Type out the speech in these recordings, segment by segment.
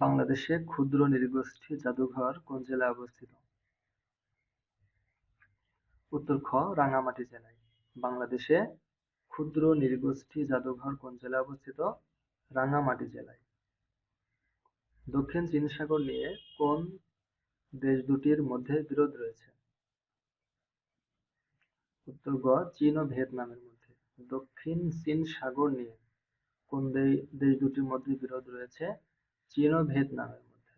বাংলাদেশে ক্ষুদ্র নৃগোষ্ঠী জাদুঘর কোন জেলায় অবস্থিত? উত্তর খ, রাঙ্গামাটি জেলায়। বাংলাদেশে ক্ষুদ্র নৃগোষ্ঠী জাদুঘর কোন জেলায় অবস্থিত? রাঙ্গামাটি জেলায়। দক্ষিণ চীন সাগর নিয়ে কোন দেশ দুটির মধ্যে বিরোধ রয়েছে? উত্তর গ, চীন ও ভিয়েতনামের মধ্যে। দক্ষিণ চীন সাগর নিয়ে কোন দেশ দুটির মধ্যে বিরোধ রয়েছে? চীন ও ভিয়েতনামের মধ্যে।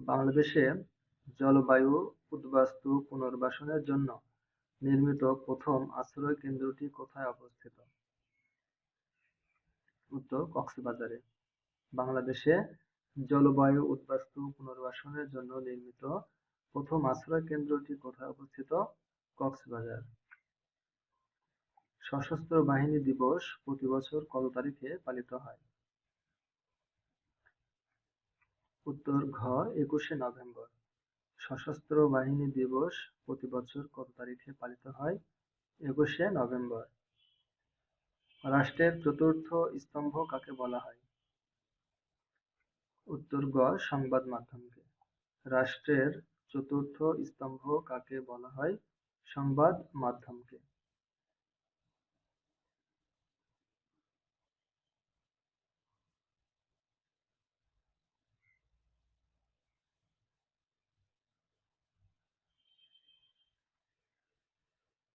বাংলাদেশে জলবায়ু উদ্বাস্তু পুনর্বাসনের জন্য নির্মিত প্রথম আশ্রয় কেন্দ্রটি কোথায় অবস্থিত? উত্তর, কক্সবাজারে। বাংলাদেশে জলবায়ু উদ্বাস্তু পুনর্বাসনের জন্য নির্মিত প্রথম আশ্রয় কেন্দ্রটি কোথায় অবস্থিত? কক্সবাজার। সশস্ত্র বাহিনী দিবস প্রতি বছর কত তারিখে পালিত হয়? উত্তর ঘ, একুশে নভেম্বর। সশস্ত্র বাহিনী দিবস প্রতি বছর কত তারিখে পালিত হয়? একুশে নভেম্বর। রাষ্ট্রের চতুর্থ স্তম্ভ কাকে বলা হয়? উত্তর গ, সংবাদ মাধ্যমকে। রাষ্ট্রের চতুর্থ স্তম্ভ কাকে বলা হয়? সংবাদ মাধ্যমকে।